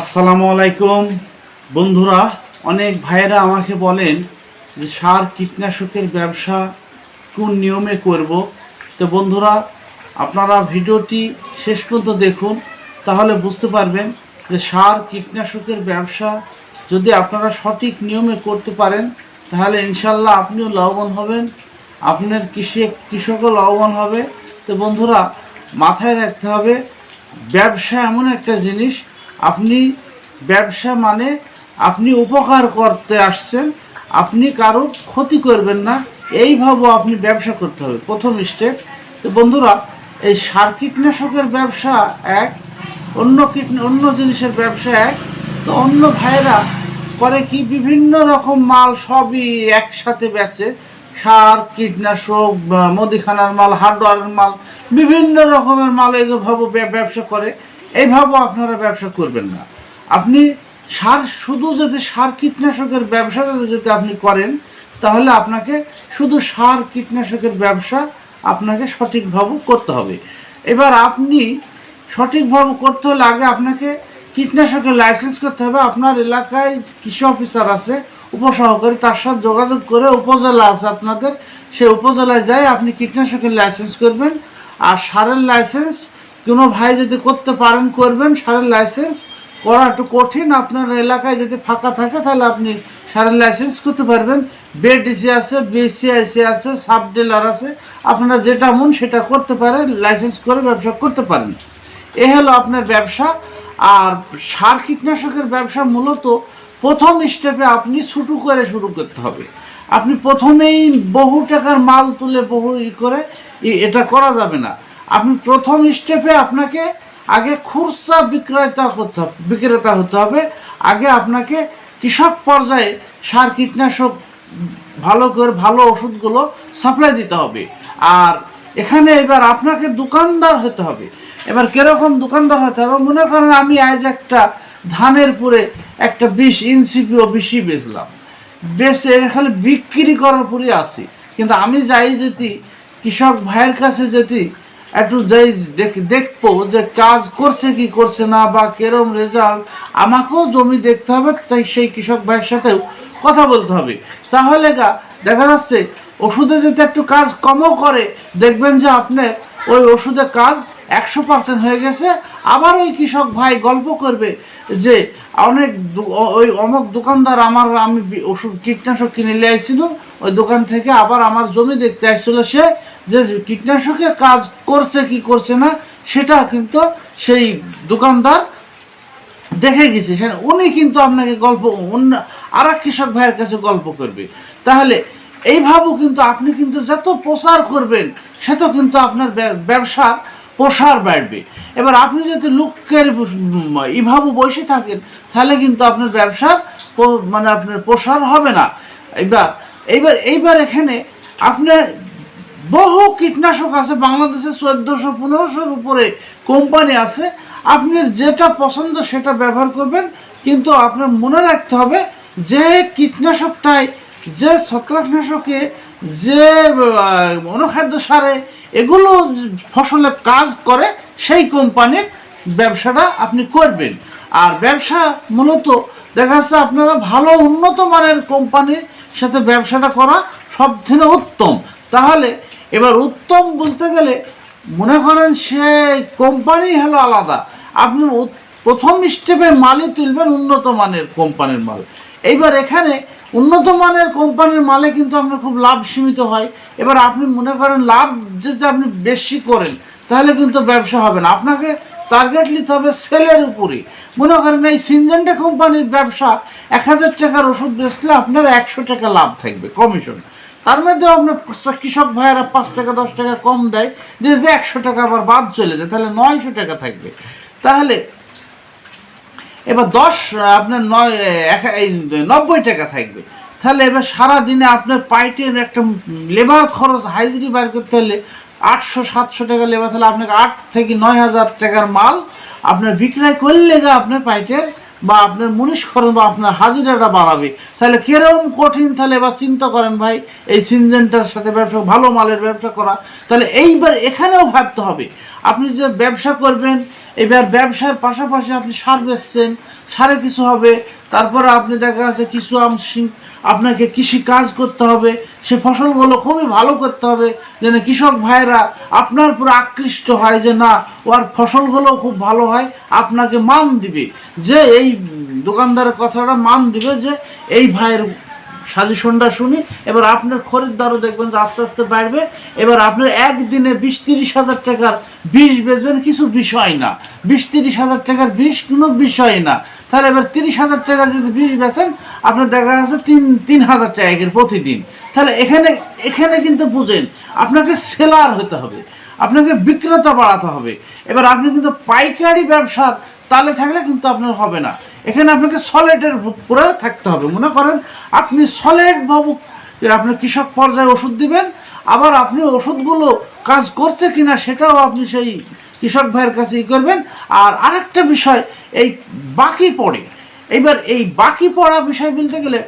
আসসালামু আলাইকুম। বন্ধুরা, অনেক ভাইয়েরা আমাকে বলেন যে সার কীটনাশকের ব্যবসা কোন নিয়মে করব। তো বন্ধুরা, আপনারা ভিডিওটি শেষ পর্যন্ত দেখুন, তাহলে বুঝতে পারবেন যে সার কীটনাশকের ব্যবসা যদি আপনারা সঠিক নিয়মে করতে পারেন, তাহলে ইনশাল্লাহ আপনিও লাভবান হবেন, আপনার কৃষি কৃষকও লাভবান হবে। তো বন্ধুরা, মাথায় রাখতে হবে, ব্যবসা এমন একটা জিনিস আপনি ব্যবসা মানে আপনি উপকার করতে আসছেন, আপনি কারও ক্ষতি করবেন না এইভাবে আপনি ব্যবসা করতে হবে। প্রথম স্টেপ তো বন্ধুরা, এই সার কীটনাশকের ব্যবসা এক, অন্য কীট, অন্য জিনিসের ব্যবসা এক। তো অন্য ভাইরা করে কি? বিভিন্ন রকম মাল সবই একসাথে বেচে। সার, কীটনাশক মুদিখানার মাল, হার্ডওয়ারের মাল বিভিন্ন রকমের মাল এইভাবে ব্যবসা করে এইভাবে আপনারা ব্যবসা করবেন না। আপনি সার, শুধু যদি সার কীটনাশকের ব্যবসা যদি আপনি করেন, তাহলে আপনাকে শুধু সার কীটনাশকের ব্যবসা আপনাকে সঠিকভাবে করতে হবে। এবার আপনি সঠিকভাবে করতে হলে আগে আপনাকে কীটনাশকের লাইসেন্স করতে হবে। আপনার এলাকায় কৃষি অফিসার আছে, উপসহকারী, তার সাথে যোগাযোগ করে উপজেলা আছে আপনাদের সেই উপজেলায় যাই আপনি কীটনাশকের লাইসেন্স করবেন। আর সারের লাইসেন্স কোনো ভাই যদি করতে পারেন, করবেন সারের লাইসেন্স করা একটু কঠিন। আপনার এলাকায় যদি ফাঁকা থাকে, তাহলে আপনি সারের লাইসেন্স করতে পারবেন। বিএডিসি আছে বিসিআইসি আছে সাব ডিলার আছে। আপনারা যেটা মন সেটা করতে পারেন লাইসেন্স করে ব্যবসা করতে পারেন। এ হলো আপনার ব্যবসা। আর সার কীটনাশকের ব্যবসা মূলত প্রথম স্টেপে আপনি ছোটো করে শুরু করতে হবে। আপনি প্রথমেই বহু টাকার মাল তুলে বহু ই করে এটা করা যাবে না। আপনি প্রথম স্টেপে আপনাকে আগে খুরসা বিক্রেতা করতে হবে, বিক্রেতা হতে হবে। আগে আপনাকে কৃষক পর্যায়ে সার, কীটনাশক ভালো করে, ভালো ওষুধগুলো সাপ্লাই দিতে হবে। আর এখানে এবার আপনাকে দোকানদার হতে হবে। এবার কীরকম দোকানদার হতে হবে? মনে করেন আমি আজ একটা ধানের পুরে একটা বিষ ইনসিপিও বেশি বেচলাম। বেচে খালি বিক্রি করার পরে আসি কিন্তু আমি যাই যেতি, কৃষক ভাইয়ের কাছে যেতি, একটু যাই দেখ- দেখব যে কাজ করছে কি করছে না বা কেরম রেজাল্ট আমাকেও জমি দেখতে হবে, তাই সেই কৃষক ভাইয়ের সাথেও কথা বলতে হবে। তাহলে গা, দেখা যাচ্ছে, ওষুধে যদি একটু কাজ কমও করে, দেখবেন যে আপনার ওই ওষুধে কাজ একশো পার্সেন্ট হয়ে গেছে। আবার ওই কৃষক ভাই গল্প করবে যে, অনেক ওই অমুক দোকানদার আমার, আমি ওষুধ, কীটনাশক কিনে নিয়ে আসছিলাম ওই দোকান থেকে আবার আমার জমি দেখতে আসছিল সে, যে কীটনাশকের কাজ করছে কি করছে না, সেটা কিন্তু সেই দোকানদার দেখে গেছে। সেখানে উনি কিন্তু আপনাকে গল্প, অন্য আর এক কৃষক ভাইয়ের কাছে গল্প করবে। তাহলে এইভাবেও কিন্তু আপনি কিন্তু যত প্রচার করবেন, সে তো কিন্তু আপনার ব্যবসা প্রসার বাড়বে। এবার আপনি যদি লোকের উম, এইভাবে বসে থাকেন তাহলে কিন্তু আপনার ব্যবসার মানে আপনার প্রসার হবে না। এবার এইবার এইবার এখানে আপনার বহু কীটনাশক আছে বাংলাদেশে চোদ্দোশো পনেরোশোর উপরে কোম্পানি আছে। আপনি যেটা পছন্দ সেটা ব্যবহার করবেন কিন্তু আপনার মনে রাখতে হবে যে কীটনাশকটাই যে ছত্রাকনাশকে যে অনুখাদ্য সারে এগুলো ফসলে কাজ করে, সেই কোম্পানির ব্যবসাটা আপনি করবেন। আর ব্যবসা মূলত দেখা যাচ্ছে আপনারা ভালো উন্নত মানের কোম্পানির সাথে ব্যবসাটা করা সব থেকে উত্তম। তাহলে এবার উত্তম বলতে গেলে মনে করেন সে কোম্পানি হলো আলাদা। আপনি প্রথম স্টেপে মালই তুলবেন উন্নত মানের কোম্পানির মাল। এইবার এখানে উন্নত মানের কোম্পানির মালে কিন্তু আপনার খুব লাভ সীমিত হয়। এবার আপনি মনে করেন লাভ যদি আপনি বেশি করেন, তাহলে কিন্তু ব্যবসা হবে না। আপনাকে টার্গেট নিতে হবে সেলের উপরে মনে করেন এই সিনজেন্টা কোম্পানির ব্যবসা এক হাজার টাকার ওষুধ বেচলে আপনার একশো টাকা লাভ থাকবে কমিশন তার মধ্যেও আপনার কৃষক ভাইয়েরা পাঁচ টাকা, দশ টাকা কম দেয়। যে একশো টাকা আবার বাদ চলে যায়, তাহলে নয়শো টাকা থাকবে। তাহলে এবার দশ, আপনার নয় নব্বই টাকা থাকবে। তাহলে এবার সারা দিনে আপনার পাইটের একটা লেবার খরচ হাইজরি বার করতে হলে আটশো, সাতশো টাকা লেবার। তাহলে আপনাকে আট থেকে নয় হাজার টাকার মাল আপনার বিক্রয় করলে গা আপনার পাইটের বা আপনার মুনিশ বা আপনার হাজিরাটা বাড়াবে। তাহলে কীরকম কঠিন? তাহলে এবার চিন্তা করেন ভাই, এই সিনজেন্টার সাথে ব্যবসা, ভালো মালের ব্যবসা করা। তাহলে এইবার এখানেও ভাবতে হবে। আপনি যে ব্যবসা করবেন এবার ব্যবসার পাশাপাশি আপনি সার বেচছেন, সারে কিছু হবে, তারপরে আপনি দেখা যাচ্ছে কিছু আপনাকে কৃষি কাজ করতে হবে, সে ফসলগুলো খুবই ভালো করতে হবে, যেন কৃষক ভাইরা আপনার উপর আকৃষ্ট হয় যে না, ওর ফসলগুলো খুব ভালো হয়, আপনাকে মান দিবে। যে এই দোকানদারের কথাটা মান দিবে যে, এই ভাইয়ের সাজেশনটা শুনি, এবার আপনার খরিদ্দারও দেখবেন যে আস্তে আস্তে বাড়বে। এবার আপনার একদিনে বিশ তিরিশ হাজার টাকার বিষ বেচবেন কিছু বিষয় না। বিশ তিরিশ হাজার টাকার বিষ কোনো বিষয় না। তাহলে এবার তিরিশ হাজার টাকার যদি বিষ বেচেন, আপনার দেখা যাচ্ছে তিন তিন হাজার টাকা প্রতিদিন। তাহলে এখানে এখানে কিন্তু বুঝেন, আপনাকে সেলার হতে হবে, আপনাকে বিক্রেতা বাড়াতে হবে। এবার আপনি কিন্তু পাইকারি ব্যবসার তালে থাকলে কিন্তু আপনার হবে না। এখানে আপনাকে সলিডের উপরে থাকতে হবে। মনে করেন, আপনি সলিড বাবু আপনার কৃষক পর্যায়ে ওষুধ দিবেন, আবার আপনি ওষুধগুলো কাজ করছে কিনা সেটাও আপনি সেই কৃষক ভাইয়ের কাছে ই করবেন। আর আরেকটা বিষয়, এই বাকি পড়ে। এবার এই বাকি পড়া বিষয় বলতে গেলে,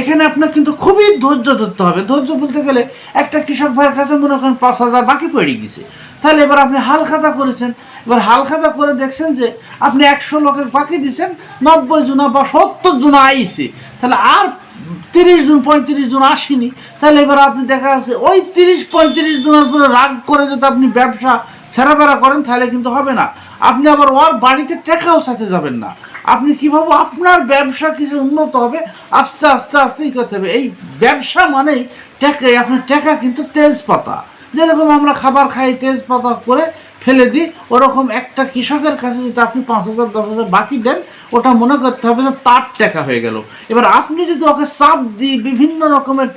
এখানে আপনার কিন্তু খুবই ধৈর্য ধরতে হবে। ধৈর্য বলতে গেলে, একটা কৃষক ভাইয়ের কাছে মনে করেন পাঁচ হাজার বাকি পড়ে গেছে। তাহলে এবার আপনি হাল খাতা করেছেন। এবার হাল খাতা করে দেখছেন যে আপনি একশো লোকের বাকি দিচ্ছেন নব্বই জনা বা সত্তর জনা আইছে তাহলে আর তিরিশ জন, পঁয়ত্রিশ জন আসেনি। তাহলে এবার আপনি দেখা আছে ওই তিরিশ, পঁয়ত্রিশ জনের উপরে রাগ করে যদি আপনি ব্যবসা ছেড়াবেড়া করেন, তাহলে কিন্তু হবে না। আপনি আবার ওর বাড়িতে টেকাও সাথে যাবেন না। আপনি কীভাবে আপনার ব্যবসা কিছু উন্নত হবে, আস্তে আস্তে, আস্তেই করতে হবে। এই ব্যবসা মানেই টেকা, আপনার টেকা কিন্তু তেজপাতা। যেরকম আমরা খাবার খাই, তেজপাতা করে ফেলে দিই, ওরকম একটা কৃষকের কাছে যদি আপনি পাঁচ হাজার, দশ হাজার বাকি দেন, ওটা মনে করতে হবে যে তার টাকা হয়ে গেল। এবার আপনি যদি ওকে চাপ দিই বিভিন্ন রকমের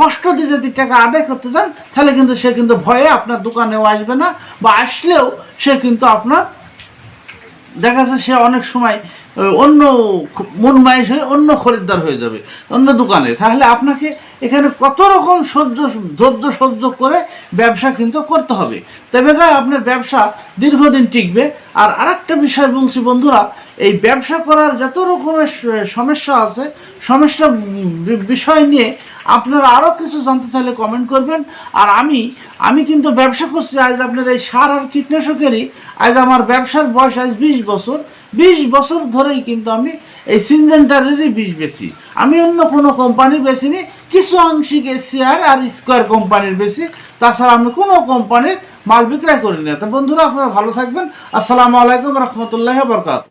কষ্ট দিয়ে যদি টাকা আদায় করতে চান, তাহলে কিন্তু সে কিন্তু ভয়ে আপনার দোকানেও আসবে না, বা আসলেও সে কিন্তু আপনার, দেখা যাচ্ছে সে অনেক সময় অন্য মন মাইশ হয়ে অন্য খরিদ্দার হয়ে যাবে, অন্য দোকানে। তাহলে আপনাকে এখানে কত রকম সহ্য, ধৈর্য সহ্য করে ব্যবসা কিন্তু করতে হবে। তবে আপনার ব্যবসা দীর্ঘদিন টিকবে। আর আরেকটা বিষয় বলছি বন্ধুরা, এই ব্যবসা করার যত রকমের সমস্যা আছে, সমস্যা বিষয় নিয়ে আপনারা আরও কিছু জানতে চাইলে কমেন্ট করবেন। আর আমি আমি কিন্তু ব্যবসা করছি, আজ আপনার এই সার আর কীটনাশকেরই, আজ আমার ব্যবসার বয়স আজ বিশ বছর। বিশ বছর ধরেই কিন্তু আমি এই সিনজেন্টারেরই বিষ বেশি আমি অন্য কোনো কোম্পানির বেশিনি কিছু আংশিক এশিয়ার আর স্কোয়ার কোম্পানির বেশি তাছাড়া আমি কোনো কোম্পানির মাল বিক্রয় করি না তো বন্ধুরা, আপনারা ভালো থাকবেন। আসসালামু আলাইকুম রহমতুল্লাহ বরকাত